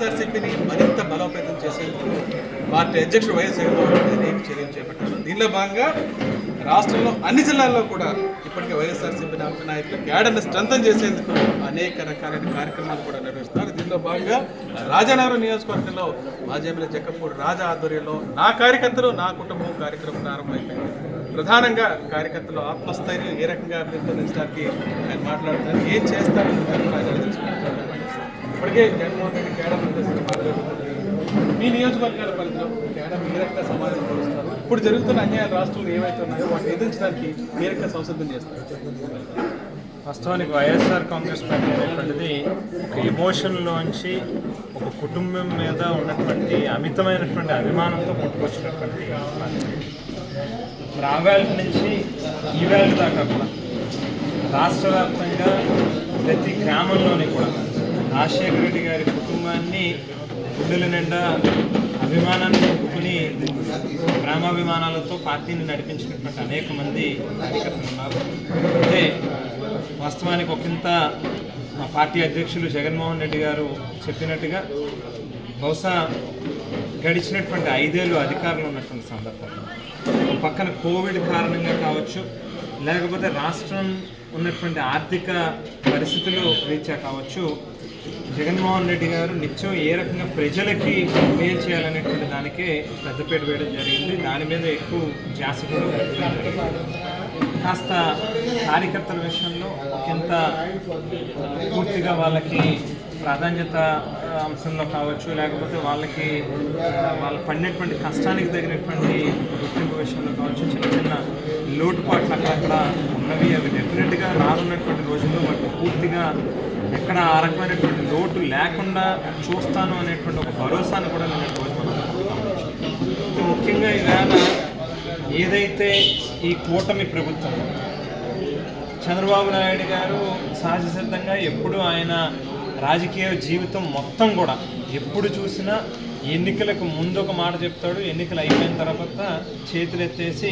వైఎస్ఆర్సీపీని మరింత బలోపేతం చేసేందుకు పార్టీ అధ్యక్షుడు వైఎస్ జగన్మోహన్ రెడ్డి చర్యలు చేపట్టారు? దీనిలో భాగంగా రాష్ట్రంలో అన్ని జిల్లాల్లో కూడా ఇప్పటికే వైఎస్ఆర్సీపీ నాయకులు క్యాడర్ని స్ట్రెంథన్ చేసేందుకు అనేక రకాలైన కార్యక్రమాలు కూడా నిర్వహిస్తున్నారు. దీనిలో భాగంగా రాజానగరం నియోజకవర్గంలో మాజీ ఎమ్మెల్యే జక్కపూడి రాజా ఆధ్వర్యంలో నా కార్యకర్తలు నా కుటుంబం కార్యక్రమం ప్రారంభమైపోయింది. ప్రధానంగా కార్యకర్తలు ఆత్మస్థైర్యం ఏ రకంగా పెంపొందించడానికి ఆయన మాట్లాడుతున్నారు. ఏం చేస్తారని అలాగే జగన్మోహన్ రెడ్డి కేడర్ ఉద్దేశించి మీ నియోజకవర్గాల పరిధిలో కేడర్ మీరెక్కడ సమాధానం చూస్తారు ఇప్పుడు జరుగుతున్న అన్యాయ రాష్ట్రంలో ఏవైతే ఉన్నాయో వాటిని ఎదిరించడానికి మీరెక్కడ సంసిద్ధం చేస్తారు? వాస్తవానికి వైఎస్ఆర్ కాంగ్రెస్ పార్టీ అనేటువంటిది ఒక ఎమోషన్లోంచి ఒక కుటుంబం మీద ఉన్నటువంటి అమితమైనటువంటి అభిమానంతో పుట్టుకొచ్చినటువంటి పార్టీ. మరి నుంచి ఈ దాకా కూడా రాష్ట్ర వ్యాప్తంగా ప్రతి గ్రామంలోని కూడా రాజశేఖర రెడ్డి గారి కుటుంబాన్ని గుండెల నిండా అభిమానాన్ని నింపుకుని గ్రామాభిమానాలతో పార్టీని నడిపించినటువంటి అనేక మంది కార్యకర్తలు ఉన్నారు. అంటే వాస్తవానికి ఒకంత మా పార్టీ అధ్యక్షులు జగన్మోహన్ రెడ్డి గారు చెప్పినట్టుగా బహుశా గడిచినటువంటి ఐదేళ్ళు అధికారంలో ఉన్నటువంటి సందర్భంలో పక్కన కోవిడ్ కారణంగా కావచ్చు లేకపోతే రాష్ట్రం ఉన్నటువంటి ఆర్థిక పరిస్థితులు రీత్యా కావచ్చు జగన్మోహన్ రెడ్డి గారు నిత్యం ఏ రకంగా ప్రజలకి మేలు చేయాలనేటువంటి దానికే పెద్దపేట వేయడం జరిగింది. దాని మీద ఎక్కువ ధ్యాస కూడా కాస్త కార్యకర్తల విషయంలో ఎంత పూర్తిగా వాళ్ళకి ప్రాధాన్యత అంశంలో కావచ్చు లేకపోతే వాళ్ళకి వాళ్ళు పడినటువంటి కష్టానికి తగినటువంటి గుర్తింపు విషయంలో కావచ్చు చిన్న చిన్న లోటుపాట్లు అక్కడక్కడ ఉన్నవి అవి డెఫినెట్గా రానున్నటువంటి రోజుల్లో వాటిని పూర్తిగా ఎక్కడ ఆ రకమైనటువంటి లోటు లేకుండా చూస్తాను అనేటువంటి ఒక భరోసాను కూడా నేను రోజు మనం ముఖ్యంగా ఈవేళ ఏదైతే ఈ కూటమి ప్రభుత్వం చంద్రబాబు నాయుడు గారు సహజ సిద్ధంగా ఎప్పుడు ఆయన రాజకీయ జీవితం మొత్తం కూడా ఎప్పుడు చూసినా ఎన్నికలకు ముందు ఒక మాట చెప్తాడు ఎన్నికలు అయిపోయిన తర్వాత చేతులు ఎత్తేసి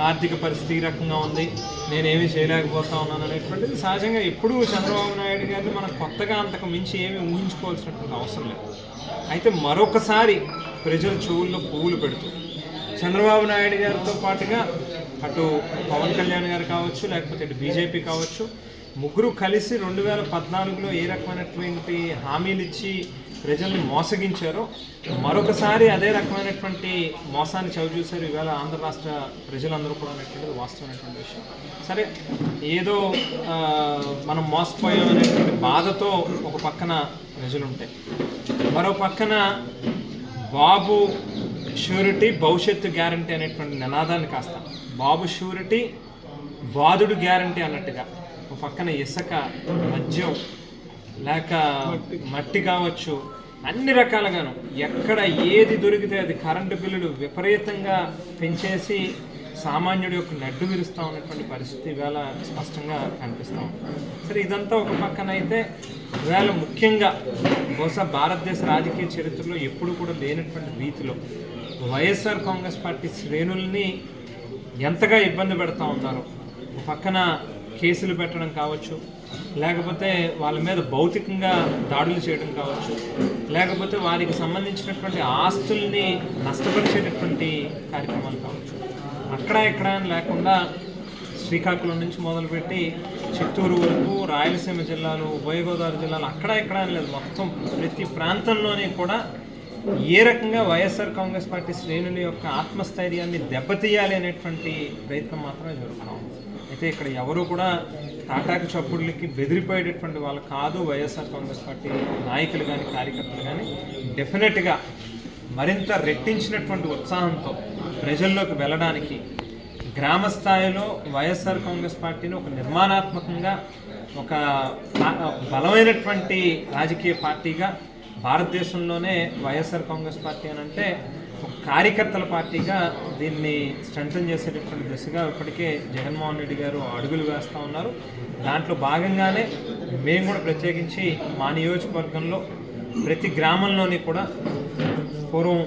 ఆర్థిక పరిస్థితి ఈ రకంగా ఉంది నేనేమి చేయలేకపోతా ఉన్నాను అనేటువంటిది సహజంగా ఎప్పుడూ చంద్రబాబు నాయుడు గారిని మనం కొత్తగా అంతకు మించి ఏమీ ఊహించుకోవాల్సినటువంటి అవసరం లేదు. అయితే మరొకసారి ప్రజల చెవుల్లో పువ్వులు పెడుతూ చంద్రబాబు నాయుడు గారితో పాటుగా అటు పవన్ కళ్యాణ్ గారు కావచ్చు లేకపోతే ఇటు బీజేపీ కావచ్చు ముగ్గురు కలిసి రెండు వేల పద్నాలుగులో ఏ రకమైనటువంటి హామీలు ఇచ్చి ప్రజల్ని మోసగించారో మరొకసారి అదే రకమైనటువంటి మోసాన్ని చవి చూశారు ఈవేళ ఆంధ్ర రాష్ట్ర ప్రజలందరూ కూడా అనేటువంటిది వాస్తవమైనటువంటి విషయం. సరే ఏదో మనం మోసపోయాం అనేటువంటి బాధతో ఒక పక్కన ప్రజలుంటాయి మరో పక్కన బాబు షూరిటీ భవిష్యత్తు గ్యారంటీ అనేటువంటి నినాదాన్ని కాస్తాం బాబు షూరిటీ బాధుడు గ్యారంటీ అన్నట్టుగా పక్కన ఇసుక మద్యం లేక మట్టి కావచ్చు అన్ని రకాలుగాను. ఎక్కడ ఏది దొరికితే అది కరెంటు బిల్లులు విపరీతంగా పెంచేసి సామాన్యుడి యొక్క నడ్డు విరుస్తూ ఉన్నటువంటి పరిస్థితి వేళ స్పష్టంగా కనిపిస్తూ సరే ఇదంతా ఒక పక్కన అయితే వేళ ముఖ్యంగా బహుశా భారతదేశ రాజకీయ చరిత్రలో ఎప్పుడు కూడా లేనటువంటి రీతిలో వైఎస్ఆర్ కాంగ్రెస్ పార్టీ శ్రేణుల్ని ఎంతగా ఇబ్బంది పెడతా ఉన్నారు ఒక పక్కన కేసులు పెట్టడం కావచ్చు లేకపోతే వాళ్ళ మీద భౌతికంగా దాడులు చేయడం కావచ్చు లేకపోతే వారికి సంబంధించినటువంటి ఆస్తుల్ని నష్టపరిచేటటువంటి కార్యక్రమాలు కావచ్చు. అక్కడ ఎక్కడ లేకుండా శ్రీకాకుళం నుంచి మొదలుపెట్టి చిత్తూరు వరకు రాయలసీమ జిల్లాలు ఉభయ గోదావరి జిల్లాలు అక్కడ ఎక్కడ అని లేదు. మొత్తం ప్రతి ప్రాంతంలోని కూడా ఏ రకంగా వైఎస్ఆర్ కాంగ్రెస్ పార్టీ శ్రేణుల యొక్క ఆత్మస్థైర్యాన్ని దెబ్బతీయాలి అనేటువంటి ప్రయత్నం మాత్రమే జరుగుతున్నాం అయితే ఇక్కడ ఎవరు కూడా తాటాకు చప్పుడులకి బెదిరిపోయేటటువంటి వాళ్ళు కాదు వైఎస్ఆర్ కాంగ్రెస్ పార్టీ నాయకులు కానీ కార్యకర్తలు కానీ డెఫినెట్గా మరింత రెట్టించినటువంటి ఉత్సాహంతో ప్రజల్లోకి వెళ్ళడానికి గ్రామ స్థాయిలో వైఎస్ఆర్ కాంగ్రెస్ పార్టీని ఒక నిర్మాణాత్మకంగా ఒక బలమైనటువంటి రాజకీయ పార్టీగా భారతదేశంలోనే వైఎస్ఆర్ కాంగ్రెస్ పార్టీ అని అంటే కార్యకర్తల పార్టీగా దీన్ని స్ట్రెంథన్ చేసేటటువంటి దిశగా ఇప్పటికే జగన్మోహన్ రెడ్డి గారు అడుగులు వేస్తూ ఉన్నారు. దాంట్లో భాగంగానే మేము కూడా ప్రత్యేకించి మా నియోజకవర్గంలో ప్రతి గ్రామంలోని కూడా పూర్వం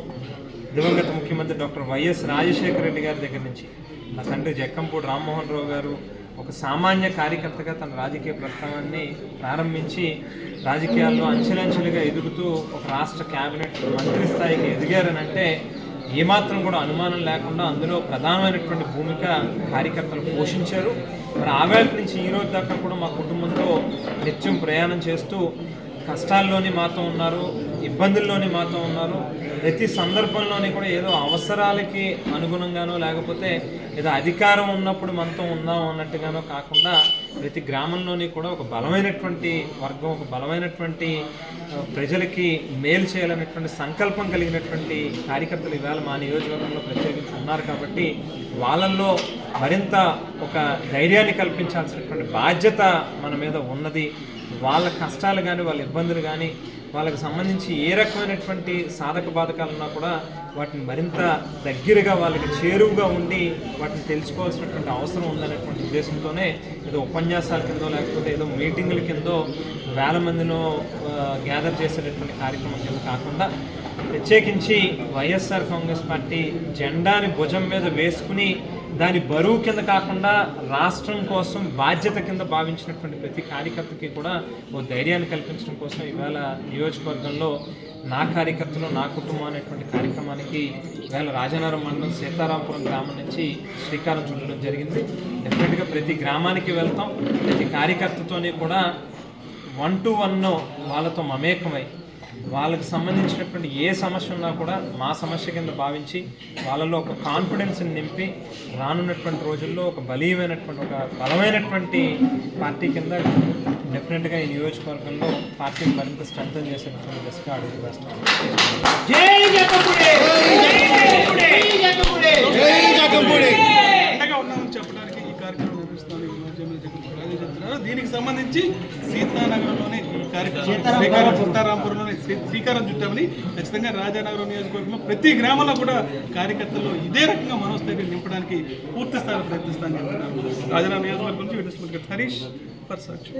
దివంగత ముఖ్యమంత్రి డాక్టర్ వైఎస్ రాజశేఖర రెడ్డి గారి దగ్గర నుంచి నా తండ్రి జక్కంపూడి రామ్మోహన్ రావు గారు ఒక సామాన్య కార్యకర్తగా తన రాజకీయ ప్రస్థానాన్ని ప్రారంభించి రాజకీయాల్లో అంచెలంచెలుగా ఎదుగుతూ ఒక రాష్ట్ర కేబినెట్ మంత్రి స్థాయికి ఎదిగారనంటే ఏమాత్రం కూడా అనుమానం లేకుండా అందులో ప్రధానమైనటువంటి భూమిక కార్యకర్తలు పోషించారు. మరి ఆవేళ నుంచి ఈ రోజు దాకా కూడా మా కుటుంబంతో నిత్యం ప్రయాణం చేస్తూ కష్టాల్లోని మాతో ఉన్నారు. ఇబ్బందుల్లోని మాతో ఉన్నారు. ప్రతి సందర్భంలోని కూడా ఏదో అవసరాలకి అనుగుణంగానో లేకపోతే ఏదో అధికారం ఉన్నప్పుడు మనతో ఉన్నాం అన్నట్టుగానో కాకుండా ప్రతి గ్రామంలోని కూడా ఒక బలమైనటువంటి వర్గం ఒక బలమైనటువంటి ప్రజలకి మేలు చేయాలనేటువంటి సంకల్పం కలిగినటువంటి కార్యకర్తలు ఇవాళ మా నియోజకవర్గంలో ప్రత్యేకించి ఉన్నారు కాబట్టి వాళ్ళల్లో మరింత ఒక ధైర్యాన్ని కల్పించాల్సినటువంటి బాధ్యత మన మీద ఉన్నది. వాళ్ళ కష్టాలు కానీ వాళ్ళ ఇబ్బందులు కానీ వాళ్ళకి సంబంధించి ఏ రకమైనటువంటి సాధక బాధకాలు ఉన్నా కూడా వాటిని మరింత దగ్గరగా వాళ్ళకి చేరువుగా ఉండి వాటిని తెలుసుకోవాల్సినటువంటి అవసరం ఉందనేటువంటి ఉద్దేశంతోనే ఏదో ఉపన్యాసాల కిందో లేకపోతే ఏదో మీటింగుల కిందో వేల మందినో గ్యాదర్ చేసేటటువంటి కార్యక్రమం కింద కాకుండా ప్రత్యేకించి వైఎస్ఆర్ కాంగ్రెస్ పార్టీ జెండాని భుజం మీద వేసుకుని దాని బరువు కింద కాకుండా రాష్ట్రం కోసం బాధ్యత కింద భావించినటువంటి ప్రతి కార్యకర్తకి కూడా ఓ ధైర్యాన్ని కల్పించడం కోసం ఇవాళ నియోజకవర్గంలో నా కార్యకర్తలు నా కుటుంబం అనేటువంటి కార్యక్రమానికి ఇవాళ రాజానగరం మండలం సీతారాంపురం గ్రామం నుంచి శ్రీకారం చుట్టడం జరిగింది. డెఫినెట్గా ప్రతి గ్రామానికి వెళ్తాం. ప్రతి కార్యకర్తతోనే కూడా వన్ టు వన్ వాళ్ళతో మమేకమై వాళ్ళకి సంబంధించినటువంటి ఏ సమస్య ఉన్నా కూడా మా సమస్య కింద భావించి వాళ్ళలో ఒక కాన్ఫిడెన్స్ని నింపి రానున్నటువంటి రోజుల్లో ఒక బలీయమైనటువంటి ఒక బలమైనటువంటి పార్టీ కింద డెఫినెట్గా ఈ నియోజకవర్గంలో పార్టీని మరింత స్ట్రెంథన్ చేసేటటువంటి దిశగా అడుగు వేస్తాం. అండగా ఉన్నామని చెప్పడానికి ఈ కార్యక్రమం దీనికి సంబంధించి సీతానగరంలోనే ఈ కార్యక్రమం శ్రీకారం శ్రీకారం చుట్టామని ఖచ్చితంగా రాజానగరం నియోజకవర్గంలో ప్రతి గ్రామంలో కూడా కార్యకర్తల్లో ఇదే రకంగా మనోస్థైర్యం నింపడానికి పూర్తి స్థాయిలో ప్రయత్నిస్తాను రాజానగరం నియోజకవర్గం నుంచి వినస్మతి హరీష్ పర్సాక్షి